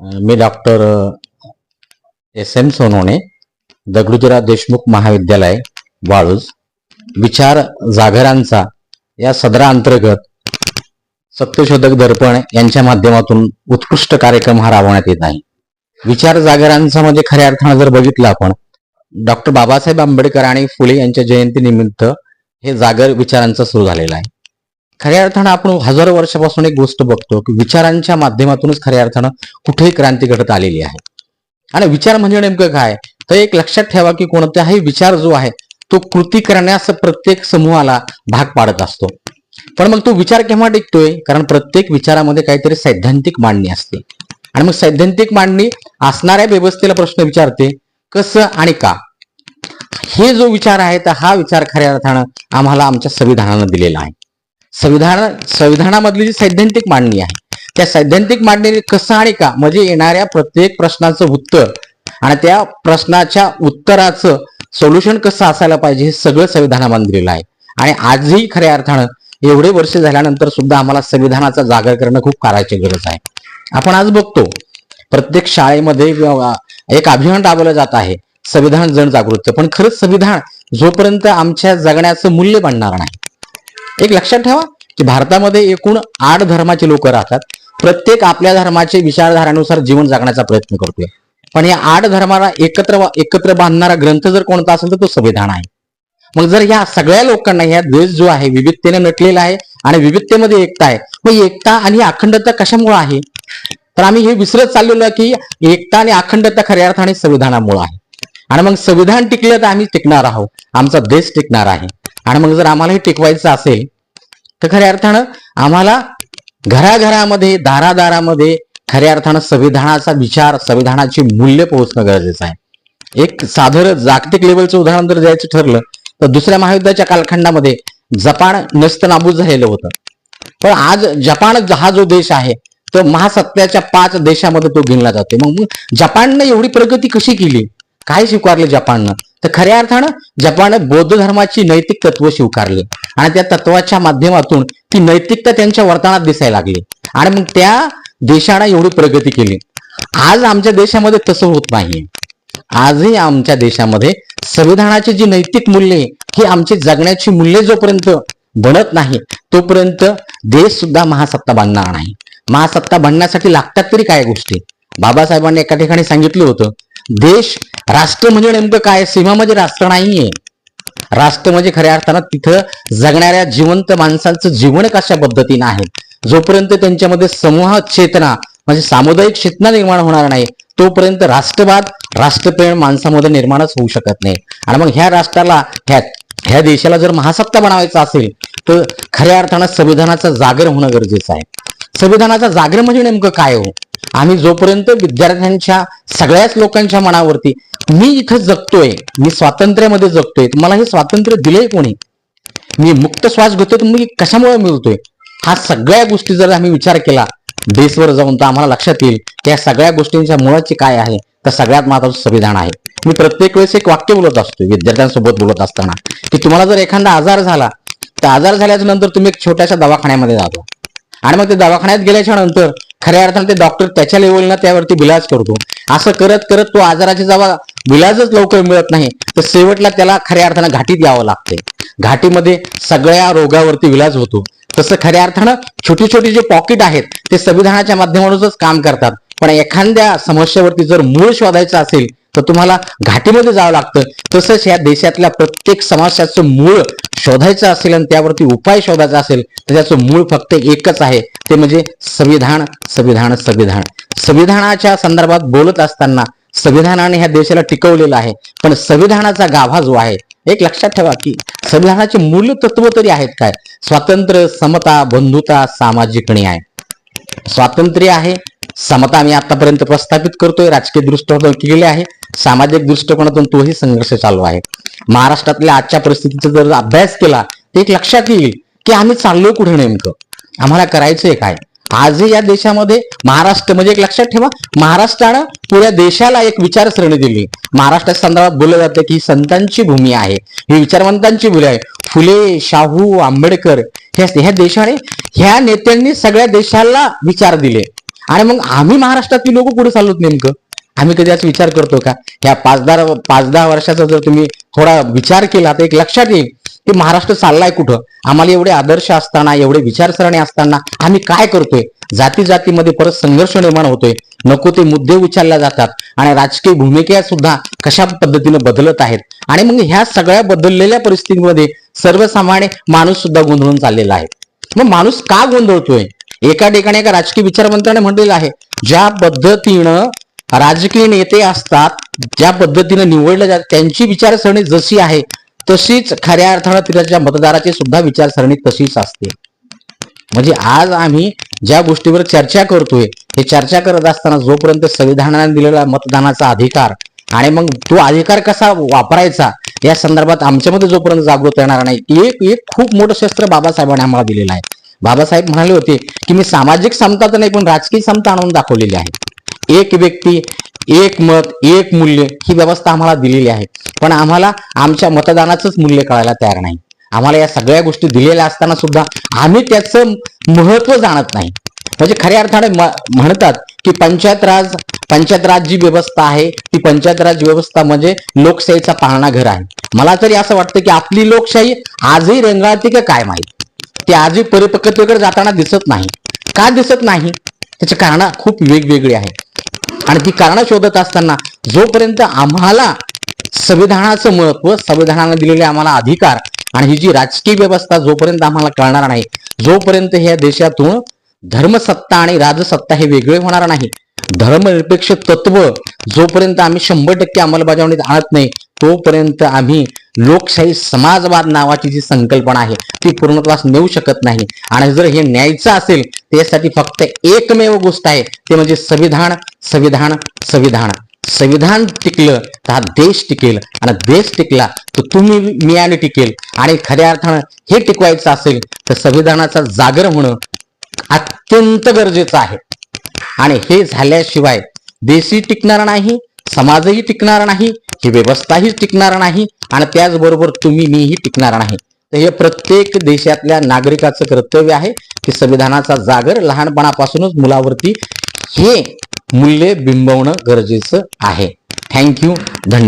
मी doctor S M Sonawane Dagadujirao Deshmukh महाविद्यालय वाळूज. विचार जागरांचा या सदराअंतर्गत सत्यशोधक दर्पण यांच्या माध्यमातून उत्कृष्ट कार्यक्रम हा राबवण्यात येत आहे. विचार जागरांचा म्हणजे खऱ्या अर्थानं जर बघितलं आपण डॉक्टर बाबासाहेब आंबेडकर आणि फुले यांच्या जयंतीनिमित्त हे जागर विचारांचं सुरू झालेलं आहे. खऱ्या अर्थानं आपण हजारो वर्षापासून एक गोष्ट बघतो की विचारांच्या माध्यमातूनच खऱ्या अर्थानं कुठेही क्रांती घडत आलेली आहे. आणि विचार म्हणजे नेमकं काय? तर एक लक्षात ठेवा की कोणताही विचार जो आहे तो कृती करण्यास प्रत्येक समूहाला भाग पाडत असतो. पण मग तो विचार केव्हा टिकतोय? कारण प्रत्येक विचारामध्ये काहीतरी सैद्धांतिक मांडणी असते. आणि मग सैद्धांतिक मांडणी असणाऱ्या व्यवस्थेला प्रश्न विचारते कसं आणि का? हे जो विचार आहे तर हा विचार खऱ्या अर्थानं आम्हाला आमच्या संविधानानं दिलेला आहे. संविधान संविधानामधली जी सैद्धांतिक मांडणी आहे त्या सैद्धांतिक मांडणी कसं आणि का म्हणजे येणाऱ्या प्रत्येक प्रश्नाचं उत्तर आणि त्या प्रश्नाच्या उत्तराचं सोल्युशन कसं असायला पाहिजे हे सगळं संविधानामध्ये दिलेलं आहे. आणि आजही खऱ्या अर्थानं एवढे वर्ष झाल्यानंतर सुद्धा आम्हाला संविधानाचा जागर करणं खूप करायची गरज आहे. आपण आज बघतो प्रत्येक शाळेमध्ये किंवा एक अभियान राबवलं जात आहे संविधान जन जागृत पण खरंच संविधान जोपर्यंत आमच्या जगण्याचं मूल्य बनणार नाही एक लक्षात ठेवा की भारतामध्ये एकूण आठ धर्माचे लोक राहतात. प्रत्येक आपल्या धर्माचे विचारधारानुसार जीवन जगण्याचा प्रयत्न करतोय. पण या आठ धर्माला एकत्र एकत्र बांधणारा ग्रंथ जर कोणता असेल तर तो संविधान आहे. मग जर या सगळ्या लोकांना या द्वेष जो आहे विविधतेने नटलेला आहे आणि विविधतेमध्ये एकता आहे मग एकता आणि अखंडता कशामुळे आहे? तर आम्ही हे विसरत चाललेलो आहे की एकता आणि अखंडता खऱ्या अर्थाने संविधानामुळे आहे. आणि मग संविधान टिकलं तर आम्ही टिकणार आहोत. आमचा देश टिकणार आहे. आणि मग जर आम्हाला हे टिकवायचं असेल तर खऱ्या अर्थानं आम्हाला घराघरामध्ये दारादारामध्ये खऱ्या अर्थानं संविधानाचा विचार संविधानाची मूल्य पोहोचणं गरजेचं आहे. एक साधारण जागतिक लेवलचं उदाहरण जर द्यायचं ठरलं तर दुसऱ्या महायुद्धाच्या कालखंडामध्ये जपान नस्त नाबूद झालेलं होतं. पण आज जपान हा जो देश आहे तो महासत्याच्या पाच देशामध्ये तो गिनला जातो. मग जपाननं एवढी प्रगती कशी केली? काय स्वीकारलं जपाननं? तर खऱ्या अर्थानं जपान बौद्ध धर्माची नैतिक तत्व स्वीकारली. आणि त्या तत्वाच्या माध्यमातून ती नैतिकता त्यांच्या वर्तनात दिसायला लागली. आणि मग त्या देशानं एवढी प्रगती केली. आज आमच्या देशामध्ये तसं होत नाही आजही आमच्या देशामध्ये संविधानाची जी नैतिक मूल्ये ही आमची जगण्याची मूल्ये जोपर्यंत बनत नाही तोपर्यंत देश सुद्धा महासत्ता बनणार नाही. महासत्ता बनण्यासाठी लागतात तरी काय गोष्टी? बाबासाहेबांनी एका ठिकाणी सांगितलं होतं देश राष्ट्र म्हणजे नेमकं काय? सीमा म्हणजे राष्ट्र नाहीये. राष्ट्र म्हणजे खऱ्या अर्थानं तिथं जगणाऱ्या जिवंत माणसांचं जीवन कशा पद्धतीनं आहे? जोपर्यंत त्यांच्यामध्ये समूह चेतना म्हणजे सामुदायिक चेतना निर्माण होणार नाही तोपर्यंत राष्ट्रवाद राष्ट्रप्रेम माणसामध्ये निर्माणच होऊ शकत नाही. आणि मग ह्या राष्ट्राला ह्या ह्या देशाला जर महासत्ता बनवायचा असेल तर खऱ्या अर्थानं संविधानाचा जागर होणं गरजेचं आहे. संविधानाचा जागर म्हणजे नेमकं काय हो? आम्ही जोपर्यंत विद्यार्थ्यांच्या सगळ्याच लोकांच्या मनावरती मी इथं जगतोय मी स्वातंत्र्यामध्ये जगतोय मला हे स्वातंत्र्य दिलंय कोणी? मी मुक्त श्वास घेतोय तर मी कशामुळे मिळतोय? हा सगळ्या गोष्टी जर आम्ही विचार केला बेसवर जाऊन तर आम्हाला लक्षात येईल त्या या सगळ्या गोष्टींच्या मुळाची काय आहे तर सगळ्यात महत्वाचं संविधान आहे. मी प्रत्येक वेळेस एक वाक्य बोलत असतो विद्यार्थ्यांसोबत बोलत असताना की तुम्हाला जर एखादा आजार झाला तर आजार झाल्याच्यानंतर तुम्ही एक छोट्याशा दवाखान्यामध्ये जातो. आणि मग ते दवाखान्यात गेल्याच्यानंतर खऱ्या अर्थाने ते डॉक्टर त्याच्या लेवलला त्यावरती बिलाज करतो. असं करत करत तो आजाराची जेव्हा बिलाजच लवकर मिळत नाही. तर शेवटला त्याला खऱ्या अर्थानं घाटीत यावं लागते घाटीमध्ये सगळ्या रोगावरती विलाज होतो. तसं खऱ्या अर्थानं छोटी छोटी जे पॉकेट आहेत ते संविधानाच्या माध्यमातूनच काम करतात. पण एखाद्या समस्येवरती जर मूळ शोधायचं असेल तर तुम्हाला घाटीमध्ये जावं लागतं. तसंच या देशातल्या प्रत्येक समस्याचं मूळ शोधायचं असेल आणि त्यावरती उपाय शोधायचा असेल तर त्याचं मूळ फक्त एकच आहे. ते म्हणजे संविधान संविधान संविधान. संविधानाच्या संदर्भात बोलत असताना संविधानाने ह्या देशाला टिकवलेलं आहे. पण संविधानाचा गाभा जो आहे एक लक्षात ठेवा की संविधानाचे मूल्य तत्व तरी आहेत काय? स्वातंत्र्य समता बंधुता सामाजिक न्याय. स्वातंत्र्य आहे समता मी आतापर्यंत प्रस्थापित करतोय राजकीय दृष्टिकोन केलेले आहे. सामाजिक दृष्टिकोनातून तोही संघर्ष चालू आहे. महाराष्ट्रातल्या आजच्या परिस्थितीचा जर अभ्यास केला तर एक लक्षात येईल की आम्ही चाललोय कुठे नेमकं? आम्हाला करायचंय काय? आजही या देशामध्ये महाराष्ट्र म्हणजे एक लक्षात ठेवा महाराष्ट्रानं पुऱ्या देशाला एक विचारसरणी दिली. महाराष्ट्रा संदर्भात बोललं जातं की ही संतांची भूमी आहे ही विचारवंतांची भूमी आहे. फुले शाहू आंबेडकर ह्या ह्या देशाने ह्या नेत्यांनी सगळ्या देशाला विचार दिले. आणि मग आम्ही महाराष्ट्रातली लोक पुढे चाललोत नेमकं? आम्ही कधी असं विचार करतो का? ह्या पाच दहा पाच दहा वर्षाचा जर तुम्ही थोडा विचार केला तर एक लक्षात येईल की महाराष्ट्र चाललाय कुठं? आम्हाला एवढे आदर्श असताना एवढे विचारसरणी असताना आम्ही काय करतोय? जाती जातीमध्ये परत संघर्ष निर्माण होतोय. नको ते मुद्दे उचलल्या जातात. आणि राजकीय भूमिका सुद्धा कशा पद्धतीने बदलत आहेत? आणि मग ह्या सगळ्या बदललेल्या परिस्थितीमध्ये सर्वसामान्य माणूस सुद्धा गोंधळून चाललेला आहे. मग माणूस का गोंधळतोय? एका ठिकाणी एका राजकीय विचारवंताने म्हटलेलं आहे ज्या पद्धतीनं राजकीय नेते असतात ज्या पद्धतीने निवडले जातात त्यांची विचारसरणी जशी आहे तशीच खऱ्या अर्थानं त्याच्या मतदाराची सुद्धा विचारसरणी तशीच असते. म्हणजे आज आम्ही ज्या गोष्टीवर चर्चा करतोय हे चर्चा करत असताना जोपर्यंत संविधानाने दिलेला मतदानाचा अधिकार आणि मग तो अधिकार कसा वापरायचा या संदर्भात आमच्यामध्ये जोपर्यंत जागृत येणार नाही एक एक खूप मोठं शस्त्र बाबासाहेबांनी आम्हाला दिलेलं आहे. बाबासाहेब म्हणाले होते की मी सामाजिक समता तर नाही पण राजकीय समता आणून दाखवलेली आहे. एक व्यक्ती एक मत एक मूल्य ही व्यवस्था आम्हाला दिलेली आहे. पण आम्हाला आमच्या मतदानाचंच मूल्य कळायला तयार नाही. आम्हाला या सगळ्या गोष्टी दिलेल्या असताना सुद्धा आम्ही त्याचं महत्त्व जाणत नाही. म्हणजे खऱ्या अर्थाने म्हणतात की पंचायत राज पंचायत राज जी व्यवस्था आहे ती पंचायत राज व्यवस्था म्हणजे लोकशाहीचा पाळणा घर आहे. मला तरी असं वाटतं की आपली लोकशाही आजही रंगाळते का काय माहीत ती आजही परिपक्वतेकडे जाताना दिसत नाही. का दिसत नाही? त्याची कारणं खूप वेगवेगळी आहेत. आणि ती कारण शोधत असताना जोपर्यंत आम्हाला संविधानाचं महत्त्व संविधानाने दिलेले आम्हाला अधिकार आणि ही जी राजकीय व्यवस्था जोपर्यंत आम्हाला कळणार नाही जोपर्यंत ह्या देशातून धर्मसत्ता आणि राजसत्ता हे वेगळे होणार नाही धर्मनिरपेक्ष तत्व जोपर्यंत आम्ही शंभर टक्के अंमलबजावणीत आणत नाही तोपर्यंत आम्ही लोकशाही समाजवाद नावाची जी संकल्पना आहे ती पूर्णत्वास नेऊ शकत नाही. आणि जर हे न्यायचं असेल त्यासाठी फक्त एकमेव गोष्ट आहे ते म्हणजे संविधान संविधान संविधान. संविधान टिकलं तर हा देश टिकेल आणि देश टिकला तर तुम्ही मी आणि टिकेल. आणि खऱ्या अर्थानं हे टिकवायचं असेल तर संविधानाचा जागर होणं अत्यंत गरजेचं आहे. आणि हे झाल्याशिवाय देशही टिकणार नाही समाजही टिकणार नाही ही व्यवस्थाही टिकणार नाही आणि त्याचबरोबर तुम्ही मीही टिकणार नाही. तर हे प्रत्येक देशातल्या नागरिकाचं कर्तव्य आहे की संविधानाचा जागर लहानपणापासूनच मुलावरती हे मूल्य बिंबवणं गरजेचं आहे. थँक्यू धन्यवाद.